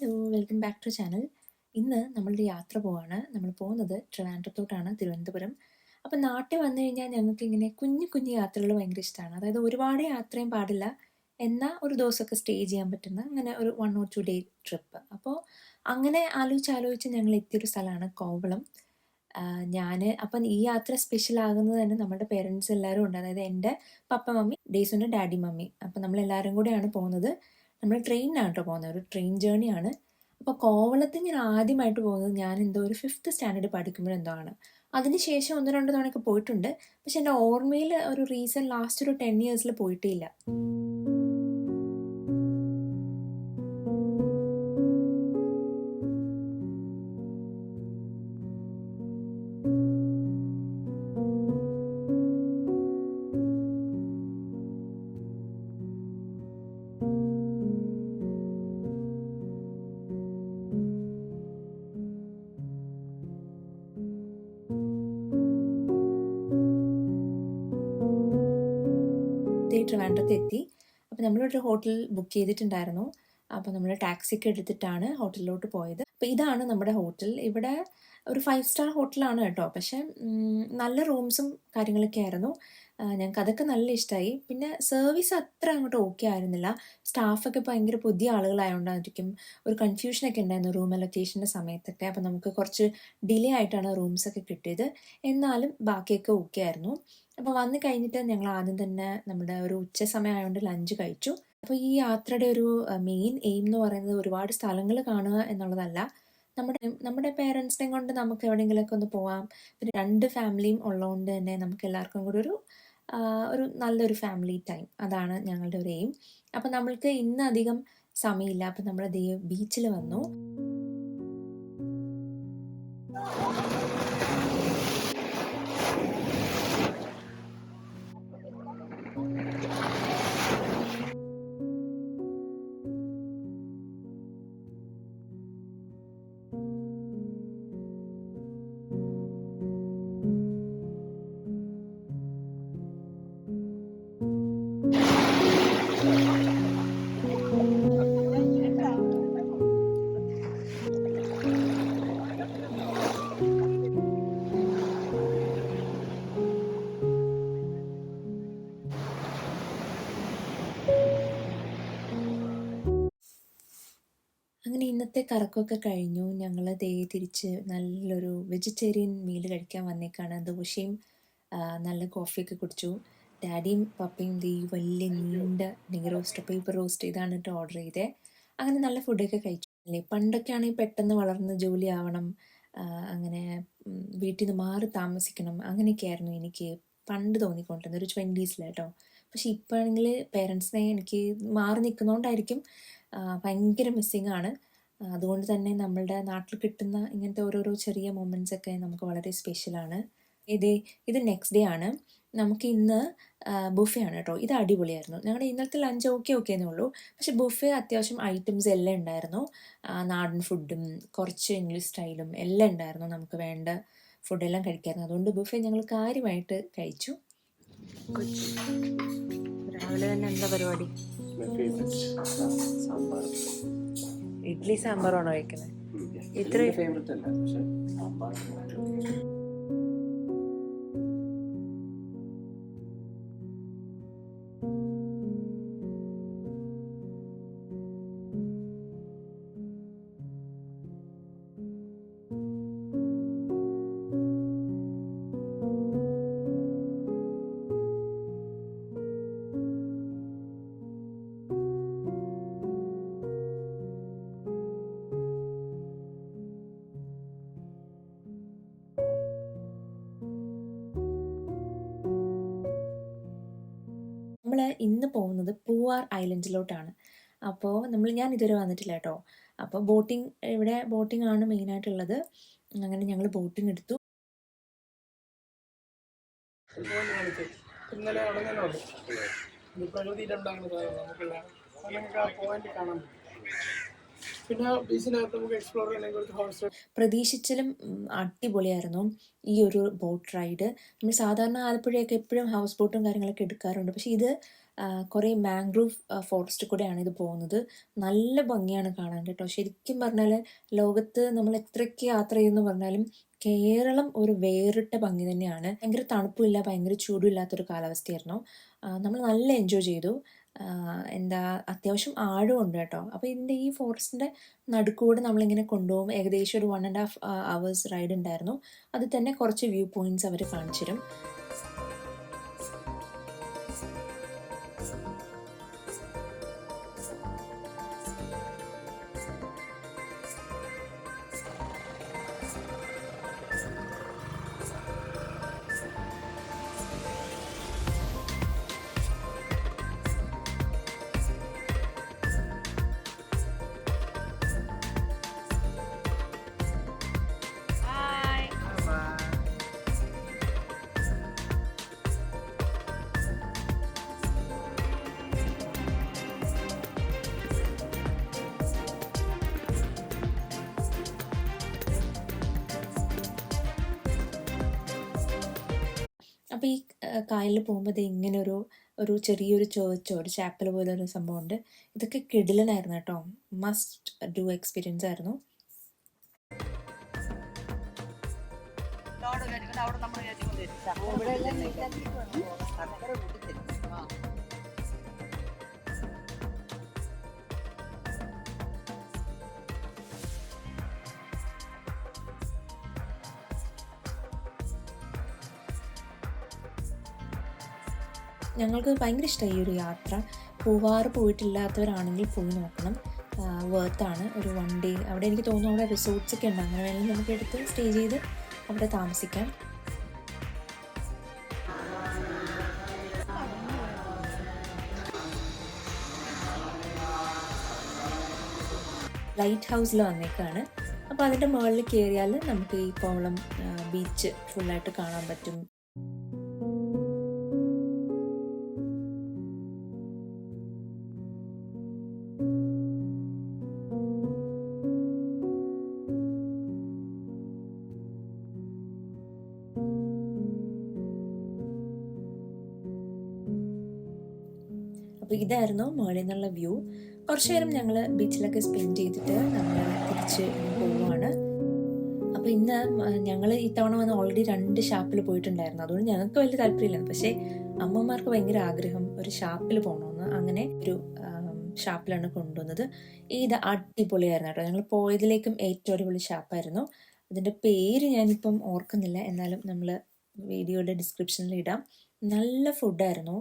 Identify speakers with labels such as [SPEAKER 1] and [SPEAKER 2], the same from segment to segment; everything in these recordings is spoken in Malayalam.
[SPEAKER 1] Hello welcome back to channel ഇന്ന് നമ്മളൊരു യാത്ര പോവാണ്. നമ്മൾ പോകുന്നത് ട്രിവാൻഡ്രത്തോട്ടാണ് തിരുവനന്തപുരം. അപ്പം നാട്ടിൽ വന്നു കഴിഞ്ഞാൽ ഞങ്ങൾക്ക് ഇങ്ങനെ കുഞ്ഞു കുഞ്ഞു യാത്രകൾ ഭയങ്കര ഇഷ്ടമാണ്. അതായത് ഒരുപാട് യാത്രയും പാടില്ല. എന്നാൽ ഒരു ദിവസമൊക്കെ സ്റ്റേ ചെയ്യാൻ പറ്റുന്ന അങ്ങനെ ഒരു one or two day trip അപ്പോൾ അങ്ങനെ ആലോചിച്ച് ആലോചിച്ച് ഞങ്ങൾ എത്തിയൊരു സ്ഥലമാണ് കോവളം. ഞാൻ അപ്പം ഈ യാത്ര സ്പെഷ്യൽ ആകുന്നത് തന്നെ നമ്മുടെ പേരൻസ് എല്ലാവരും ഉണ്ട്. അതായത് എന്റെ പപ്പ മമ്മി ഡേസുന്റെ ഡാഡി മമ്മി അപ്പം നമ്മൾ എല്ലാവരും കൂടെയാണ് പോകുന്നത്. നമ്മൾ ട്രെയിനിനാണ് കേട്ടോ പോകുന്നത് ഒരു ട്രെയിൻ ജേണിയാണ്. അപ്പോൾ കോവളത്ത് ഞാൻ ആദ്യമായിട്ട് പോകുന്നത് ഞാൻ എന്തോ ഒരു ഫിഫ്ത്ത് സ്റ്റാൻഡേർഡ് പഠിക്കുമ്പോഴെന്തോ ആണ്. അതിന് ശേഷം ഒന്ന് രണ്ട് തവണയൊക്കെ പോയിട്ടുണ്ട്. പക്ഷെ എന്റെ ഓർമ്മയിൽ ഒരു റീസൺ ലാസ്റ്റ് ഒരു ടെൻ ഇയേഴ്സിൽ പോയിട്ടേ ഇല്ല. ദേ ട്രിവാൻഡ്രത്ത് എത്തി. അപ്പോൾ നമ്മളൊരു ഹോട്ടൽ ബുക്ക് ചെയ്തിട്ടുണ്ടായിരുന്നു. അപ്പോൾ നമ്മൾ ടാക്സിക്ക് എടുത്തിട്ടാണ് ഹോട്ടലിലോട്ട് പോയത്. അപ്പോൾ ഇതാണ് നമ്മുടെ ഹോട്ടൽ. ഇവിടെ ഒരു ഫൈവ് സ്റ്റാർ ഹോട്ടലാണ് കേട്ടോ. പക്ഷേ നല്ല റൂംസും കാര്യങ്ങളൊക്കെ ആയിരുന്നു. ഞങ്ങൾക്ക് അതൊക്കെ നല്ല ഇഷ്ടമായി പിന്നെ സർവീസ് അത്ര അങ്ങോട്ട് ഓക്കെ ആയിരുന്നില്ല. സ്റ്റാഫൊക്കെ ഭയങ്കര പുതിയ ആളുകളായതുകൊണ്ടായിരിക്കും ഒരു കൺഫ്യൂഷനൊക്കെ ഉണ്ടായിരുന്നു റൂം അലൊക്കേഷന്റെ സമയത്തൊക്കെ. അപ്പോൾ നമുക്ക് കുറച്ച് ഡിലേ ആയിട്ടാണ് റൂംസൊക്കെ കിട്ടിയത്. എന്നാലും ബാക്കിയൊക്കെ ഓക്കെ ആയിരുന്നു. അപ്പോൾ വന്ന് കഴിഞ്ഞിട്ട് ഞങ്ങൾ ആദ്യം തന്നെ നമ്മുടെ ഒരു ഉച്ച സമയമായതുകൊണ്ട് ലഞ്ച് കഴിച്ചു. അപ്പോൾ ഈ യാത്രയുടെ ഒരു മെയിൻ എയിം എന്ന് പറയുന്നത് ഒരുപാട് സ്ഥലങ്ങൾ കാണുക എന്നുള്ളതല്ല. നമ്മുടെ നമ്മുടെ പേരൻസിനെയും കൊണ്ട് നമുക്ക് എവിടെയെങ്കിലുമൊക്കെ ഒന്ന് പോവാം. പിന്നെ രണ്ട് ഫാമിലിയും ഉള്ളതുകൊണ്ട് തന്നെ നമുക്ക് എല്ലാവർക്കും കൂടി ഒരു ഒരു നല്ലൊരു ഫാമിലി ടൈം. അതാണ് ഞങ്ങളുടെ ഒരു എയിം. അപ്പം നമ്മൾക്ക് ഇന്ന് അധികം സമയമില്ല. അപ്പം നമ്മൾ ദേ ബീച്ചിൽ വന്നു. ഇന്നത്തെ കറക്കമൊക്കെ കഴിഞ്ഞു. ഞങ്ങൾ ദേ തിരിച്ച് നല്ലൊരു വെജിറ്റേറിയൻ മീൽ കഴിക്കാൻ വന്നേക്കാണ്. ദോശയും നല്ല കോഫിയൊക്കെ കുടിച്ചു. ഡാഡിയും പപ്പയും ദേ വലിയ നീണ്ട നെയ് റോസ്റ്റ് പേപ്പർ റോസ്റ്റ് ചെയ്താണ് കേട്ടോ ഓർഡർ ചെയ്തത് അങ്ങനെ നല്ല ഫുഡൊക്കെ കഴിച്ചു. അല്ലേ? പണ്ടൊക്കെ ആണെങ്കിൽ പെട്ടെന്ന് വളർന്ന് ജോലി ആവണം അങ്ങനെ വീട്ടിൽ നിന്ന് മാറി താമസിക്കണം അങ്ങനെയൊക്കെ ആയിരുന്നു എനിക്ക് പണ്ട് തോന്നിക്കൊണ്ടിരുന്നത്. ഒരു ട്വന്റീസിൽ കേട്ടോ പക്ഷെ ഇപ്പോഴാണെങ്കിൽ പേരൻസിനെ എനിക്ക് മാറി നിൽക്കുന്നതുകൊണ്ടായിരിക്കും ഭയങ്കര മിസ്സിങ് ആണ് അതുകൊണ്ട് തന്നെ നമ്മളുടെ നാട്ടിൽ കിട്ടുന്ന ഇങ്ങനത്തെ ഓരോരോ ചെറിയ മൊമെന്റ്സ് ഒക്കെ നമുക്ക് വളരെ സ്പെഷ്യലാണ് ഇത് ഇത് നെക്സ്റ്റ് ഡേ ആണ്. നമുക്ക് ഇന്ന് ബുഫേ ആണ് കേട്ടോ ഇത് അടിപൊളിയായിരുന്നു. ഞങ്ങളുടെ ഇന്നത്തെ ലഞ്ച് ഓക്കെ ഓക്കെ എന്നേ ഉള്ളൂ. പക്ഷെ ബുഫേ അത്യാവശ്യം ഐറ്റംസ് എല്ലാം ഉണ്ടായിരുന്നു. നാടൻ ഫുഡും കുറച്ച് ഇംഗ്ലീഷ് സ്റ്റൈലും എല്ലാം ഉണ്ടായിരുന്നു നമുക്ക് വേണ്ട ഫുഡെല്ലാം കഴിക്കായിരുന്നു. അതുകൊണ്ട് ബുഫേ ഞങ്ങൾ കാര്യമായിട്ട് കഴിച്ചു. രാവിലെ തന്നെ എന്താ പരിപാടി?
[SPEAKER 2] സാമ്പാർ.
[SPEAKER 1] ഇഡ്ഡലി സാമ്പാറാണോ കഴിക്കുന്നത് ഇത്രയും-
[SPEAKER 2] ഫേവറേറ്റ് അല്ല. പക്ഷെ സാമ്പാർ
[SPEAKER 1] ഇന്ന് പോകുന്നത് പൂവാർ ഐലൻഡിലോട്ടാണ്. അപ്പോൾ നമ്മൾ ഞാൻ ഇതുവരെ വന്നിട്ടില്ല കേട്ടോ. അപ്പോൾ ബോട്ടിംഗ് ഇവിടെ ബോട്ടിംഗ് ആണ് മെയിനായിട്ടുള്ളത്. അങ്ങനെ ഞങ്ങൾ ബോട്ടിംഗ് എടുത്തു.
[SPEAKER 3] ഇന്നലെ പ്രകൃതിയിലുണ്ടാകുന്ന നമുക്കുള്ള. പോയിന്റ് കാണാൻ പിന്നെ എക്സ്പ്ലോർ
[SPEAKER 1] പ്രതീക്ഷിച്ചിലും അടിപൊളിയായിരുന്നു ഈ ഒരു ബോട്ട് റൈഡ് നമ്മൾ സാധാരണ ആലപ്പുഴയൊക്കെ എപ്പോഴും ഹൗസ് ബോട്ടും കാര്യങ്ങളൊക്കെ എടുക്കാറുണ്ട്. പക്ഷേ ഇത് കുറേ മാംഗ്രൂവ് ഫോറസ്റ്റ് കൂടെയാണ് ഇത് പോകുന്നത്. നല്ല ഭംഗിയാണ് കാണാൻ കേട്ടോ. ശരിക്കും പറഞ്ഞാൽ ലോകത്ത് നമ്മൾ എത്രയ്ക്ക് യാത്ര ചെയ്യുന്നു പറഞ്ഞാലും കേരളം ഒരു വേറിട്ട ഭംഗി തന്നെയാണ്. ഭയങ്കര തണുപ്പില്ല ഭയങ്കര ചൂടും ഇല്ലാത്തൊരു കാലാവസ്ഥയായിരുന്നു നമ്മൾ നല്ല എൻജോയ് ചെയ്തു. എന്താ അത്യാവശ്യം ആഴമുണ്ട് കേട്ടോ. അപ്പോൾ ഇതിന്റെ ഈ ഫോറസ്റ്റിന്റെ നടുക്കൂടെ നമ്മളിങ്ങനെ കൊണ്ടുപോകും. ഏകദേശം ഒരു one and half hours ride ഉണ്ടായിരുന്നു. അത് തന്നെ കുറച്ച് വ്യൂ പോയിന്റ്സ് അവർ കാണിച്ചു തരും അപ്പോൾ ഈ കായലിൽ പോകുമ്പോൾ ഇങ്ങനെ ഒരു ഒരു ചെറിയൊരു ചേർച്ചോ ഒരു ചാപ്പൽ പോലെ ഒരു സംഭവമുണ്ട്. ഇതൊക്കെ കിടിലനായിരുന്നു കേട്ടോ. മസ്റ്റ് ഡു എക്സ്പീരിയൻസ് ആയിരുന്നു.
[SPEAKER 4] അവിടെ നമ്മൾ
[SPEAKER 1] ഞങ്ങൾക്ക് ഭയങ്കര ഇഷ്ടമായി ഈ ഒരു യാത്ര. പൂവാറ് പോയിട്ടില്ലാത്തവരാണെങ്കിൽ പോയി നോക്കണം. വേർത്താണ് ഒരു വൺ ഡേ അവിടെ എനിക്ക് തോന്നുന്നു അവിടെ റിസോർട്ട്സ് ഒക്കെ ഉണ്ട്. അങ്ങനെ വേണമെങ്കിൽ നമുക്ക് എടുത്ത് സ്റ്റേ ചെയ്ത് അവിടെ താമസിക്കാം. ലൈറ്റ് ഹൗസിൽ വന്നേക്കാണ്. അപ്പോൾ അതിന്റെ മുകളിൽ കയറിയാൽ നമുക്ക് ഈ കോവളം ബീച്ച് ഫുള്ളായിട്ട് കാണാൻ പറ്റും. ഇതായിരുന്നു മുകളിൽ നിന്നുള്ള വ്യൂ. കുറച്ച് നേരം ഞങ്ങൾ ബീച്ചിലൊക്കെ സ്പെൻഡ് ചെയ്തിട്ട് നമ്മൾ തിരിച്ച് പോവുകയാണ് അപ്പോൾ ഇന്ന് ഞങ്ങൾ ഇത്തവണ വന്ന് ഓൾറെഡി രണ്ട് ഷാപ്പിൽ പോയിട്ടുണ്ടായിരുന്നു. അതുകൊണ്ട് ഞങ്ങൾക്ക് വലിയ താല്പര്യമില്ല പക്ഷേ അമ്മമാർക്ക് ഭയങ്കര ആഗ്രഹം ഒരു ഷാപ്പിൽ പോകണമെന്ന് അങ്ങനെ ഒരു ഷാപ്പിലാണ് കൊണ്ടുവന്നത്. ഇത് അടിപൊളിയായിരുന്നു കേട്ടോ. ഞങ്ങൾ പോയതിലേക്കും ഏറ്റവും അടിപൊളി ഷാപ്പായിരുന്നു. അതിന്റെ പേര് ഞാനിപ്പം ഓർക്കുന്നില്ല. എന്നാലും നമ്മൾ വീഡിയോയുടെ ഡിസ്ക്രിപ്ഷനിൽ ഇടാം. നല്ല ഫുഡായിരുന്നു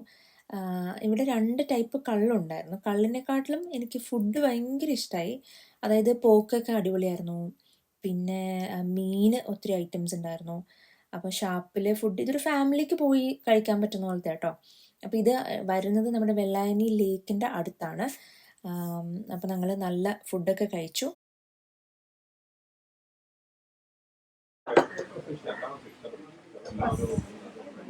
[SPEAKER 1] ഇവിടെ രണ്ട് ടൈപ്പ് കള്ളുണ്ടായിരുന്നു. കള്ളിനെക്കാട്ടിലും എനിക്ക് ഫുഡ് ഭയങ്കര ഇഷ്ടമായി അതായത് പോക്കൊക്കെ അടിപൊളിയായിരുന്നു. പിന്നെ മീൻ ഒത്തിരി ഐറ്റംസ് ഉണ്ടായിരുന്നു. അപ്പോൾ ഷാപ്പിലെ ഫുഡ് ഇതൊരു ഫാമിലിക്ക് പോയി കഴിക്കാൻ പറ്റുന്ന പോലത്തെ കേട്ടോ. അപ്പോൾ ഇത് വരുന്നത് നമ്മുടെ വെള്ളായണി ലേക്കിന്റെ അടുത്താണ്. അപ്പോൾ ഞങ്ങൾ നല്ല ഫുഡൊക്കെ കഴിച്ചു.
[SPEAKER 2] ഡാഡി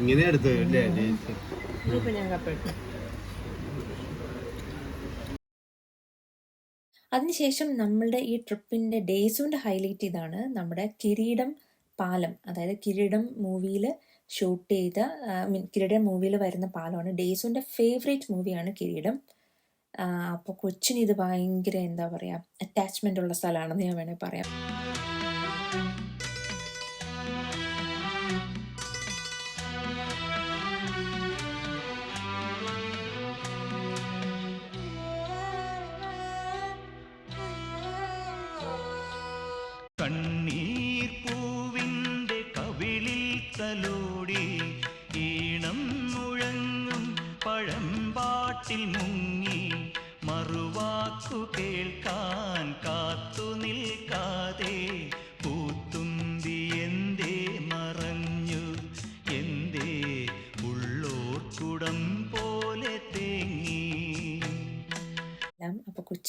[SPEAKER 5] ഇങ്ങനെ എടുത്ത് അല്ലേ?
[SPEAKER 1] അതിനുശേഷം നമ്മളുടെ ഈ ട്രിപ്പിന്റെ ഡേയ്സുകൊണ്ട് ഹൈലൈറ്റ് ഇതാണ് നമ്മുടെ കിരീടം പാലം. അതായത് കിരീടം മൂവിയിൽ ഷൂട്ട് ചെയ്ത മീൻ കിരീടം മൂവിയിൽ വരുന്ന പാലമാണ്. ഡേയ്സുന്റെ ഫേവറേറ്റ് മൂവിയാണ് കിരീടം. അപ്പോൾ കൊച്ചിന് ഇത് ഭയങ്കര എന്താ പറയുക അറ്റാച്ച്മെന്റ് ഉള്ള സ്ഥലമാണെന്ന് ഞാൻ വേണമെങ്കിൽ പറയാം.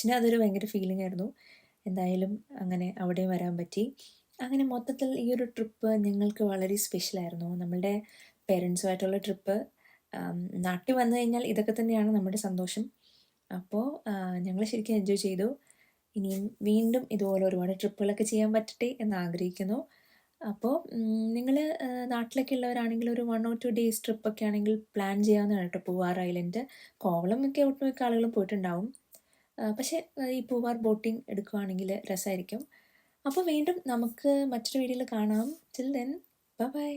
[SPEAKER 1] കൊച്ചിന് അതൊരു ഭയങ്കര ഫീലിംഗ് ആയിരുന്നു. എന്തായാലും അങ്ങനെ അവിടെ വരാൻ പറ്റി. അങ്ങനെ മൊത്തത്തിൽ ഈ ഒരു ട്രിപ്പ് ഞങ്ങൾക്ക് വളരെ സ്പെഷ്യലായിരുന്നു നമ്മളുടെ പേരൻസുമായിട്ടുള്ള ട്രിപ്പ് നാട്ടിൽ വന്നു കഴിഞ്ഞാൽ ഇതൊക്കെ തന്നെയാണ് നമ്മുടെ സന്തോഷം. അപ്പോൾ ഞങ്ങൾ ശരിക്കും എൻജോയ് ചെയ്തു. ഇനിയും വീണ്ടും ഇതുപോലെ ഒരുപാട് ട്രിപ്പുകളൊക്കെ ചെയ്യാൻ പറ്റട്ടെ എന്ന് ആഗ്രഹിക്കുന്നു. അപ്പോൾ നിങ്ങൾ നാട്ടിലൊക്കെ ഉള്ളവരാണെങ്കിൽ ഒരു വൺ ഓർ ടു ഡേയ്സ് ട്രിപ്പൊക്കെ ആണെങ്കിൽ പ്ലാൻ ചെയ്യാവുന്നതാണ് കേട്ടോ. പൂവാർ ഐലൻഡ് കോവളം ഒക്കെ ഒട്ടുമിക്ക ആളുകളും പോയിട്ടുണ്ടാവും. പക്ഷേ ഈ പൂവാർ ബോട്ടിംഗ് എടുക്കുവാണെങ്കിൽ രസമായിരിക്കും. അപ്പോൾ വീണ്ടും നമുക്ക് മറ്റൊരു വീഡിയോയിൽ കാണാം. Till then bye